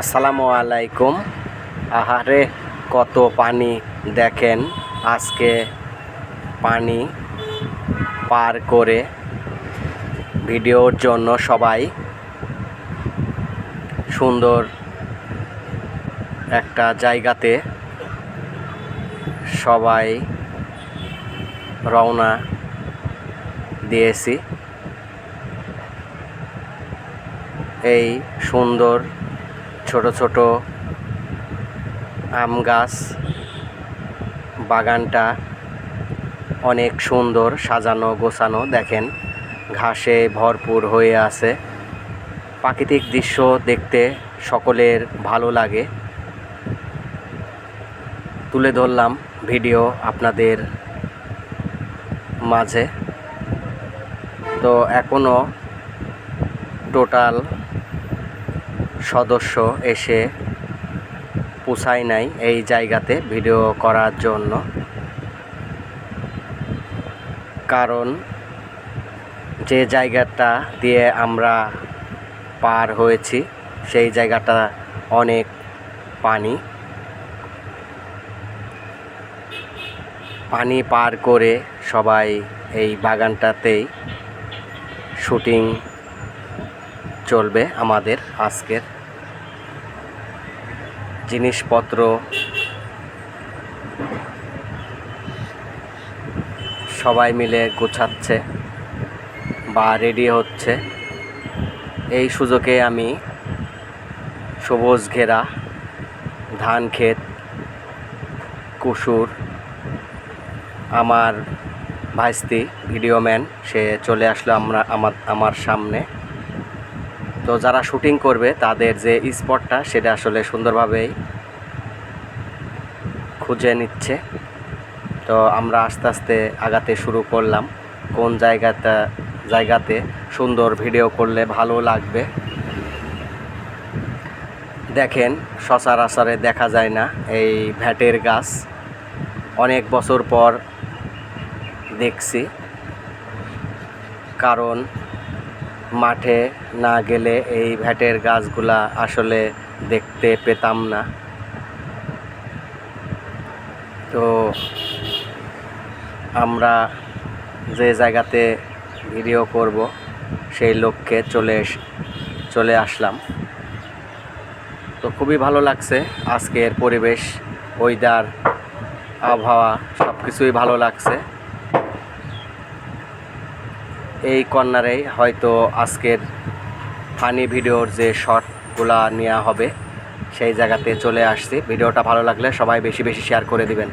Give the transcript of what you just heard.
আসসালামু আলাইকুম। আহারে, কত পানি দেখেন আজকে পানি পার করে ভিডিওর জন্য সবাই সুন্দর একটা জায়গাতে সবাই রওনা দিয়েছি। এই সুন্দর ছোট ছোট আম গাছ, বাগানটা অনেক সুন্দর সাজানো গোছানো, দেখেন ঘাসে ভরপুর হয়ে আছে। প্রাকৃতিক দৃশ্য দেখতে সকলের ভালো লাগে। তুলে ধরলাম ভিডিও আপনাদের মাঝে। তো এখনও টোটাল সদস্য এসে পোষায় নাই এই জায়গাতে ভিডিও করার জন্য। কারণ যে জায়গাটা দিয়ে আমরা পার হয়েছি, সেই জায়গাটা অনেক পানি। পানি পার করে সবাই এই বাগানটাতেই শুটিং চলবে আমাদের আজকের জিনিসপত্র সবাই মিলে গোছাচ্ছে বা রেডি হচ্ছে। এই সুযোগে আমি সবুজ ঘেরা, ধান ক্ষেত, কুসুর, আমার ভাইস্তি ভিডিও ম্যান সে চলে আসলো আমরা, আমার আমার সামনে। তো যারা শুটিং করবে, তাদের যে স্পটটা, সেটা আসলে সুন্দরভাবেই খুঁজে নিচ্ছে। তো আমরা আস্তে আস্তে আগাতে শুরু করলাম। কোন জায়গাটা, জায়গাতে সুন্দর ভিডিও করলে ভালো লাগবে? দেখেন, সচরাচরে দেখা যায় না এই ভ্যাটের গাছ। অনেক বছর পর দেখছি। কারণ মাঠে না গেলে এই ভ্যাটের গাছগুলা আসলে দেখতে পেতাম না। তো আমরা যে জায়গাতে ভিডিও করব, সেই লক্ষ্যে চলে চলে আসলাম। তো খুবই ভালো লাগছে আজকের পরিবেশ ওয়েদার আবহাওয়া সব কিছুই ভালো লাগছে। এই কর্নারেই হয়তো আজকের ফানি ভিডিওর যে শর্টগুলা নেওয়া হবে, সেই জায়গাতে চলে আসছি। ভিডিওটা ভালো লাগলে সবাই বেশি বেশি শেয়ার করে দিবেন।